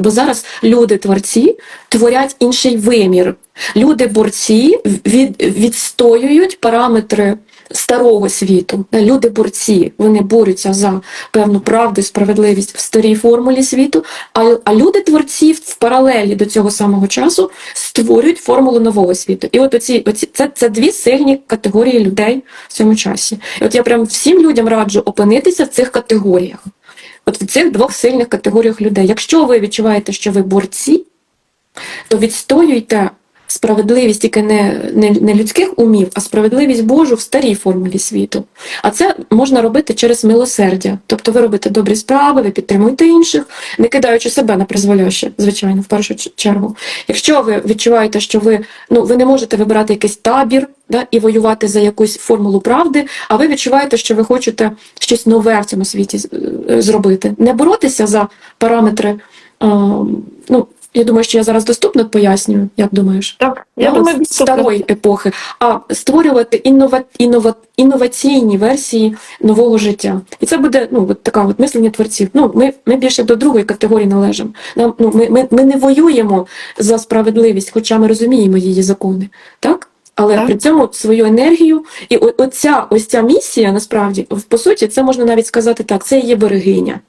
бо зараз люди-творці творять інший вимір. Люди-борці від, відстоюють параметри старого світу. Люди-борці вони борються за певну правду і справедливість в старій формулі світу, а, а люди-творці в паралелі до цього самого часу створюють формулу нового світу. І от оці, оці це, це дві сильні категорії людей в цьому часі. І от я прям всім людям раджу опинитися в цих категоріях. От в цих двох сильних категоріях людей. Якщо ви відчуваєте, що ви борці, то відстоюйте справедливість тільки не, не, не людських умів, а справедливість Божу в старій формулі світу. А це можна робити через милосердя. Тобто ви робите добрі справи, ви підтримуєте інших, не кидаючи себе на призволяще, звичайно, в першу чергу. Якщо ви відчуваєте, що ви, ну, ви не можете вибирати якийсь табір да, і воювати за якусь формулу правди, а ви відчуваєте, що ви хочете щось нове в цьому світі е, зробити. Не боротися за параметри. ну, я думаю, що я зараз доступно пояснюю, як думаєш? Так, я Я думаю, доступно. старої епохи, а створювати іннова, іннова, інноваційні версії нового життя. І це буде ну, от така от мислення творців. Ну, ми, ми більше до другої категорії належимо. Нам, ну, ми, ми, ми не воюємо за справедливість, хоча ми розуміємо її закони. Так? Але Так. при цьому свою енергію, і оця, ось ця місія, насправді, в- по суті, це можна навіть сказати так, це є берегиня.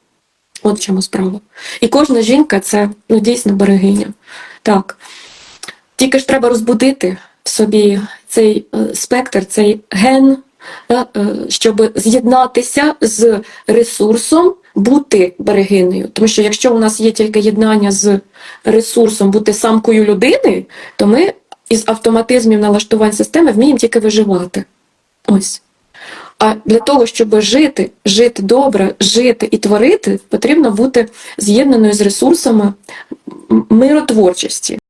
От в чому справа. І кожна жінка це ну, дійсно берегиня. Так. Тільки ж треба розбудити в собі цей е, спектр, цей ген, е, щоб з'єднатися з ресурсом бути берегинею. Тому що якщо у нас є тільки єднання з ресурсом бути самкою людини, то ми із автоматизмів налаштувань системи вміємо тільки виживати. Ось. А для того, щоб жити, жити добре, жити і творити, потрібно бути з'єднаною з ресурсами миротворчості.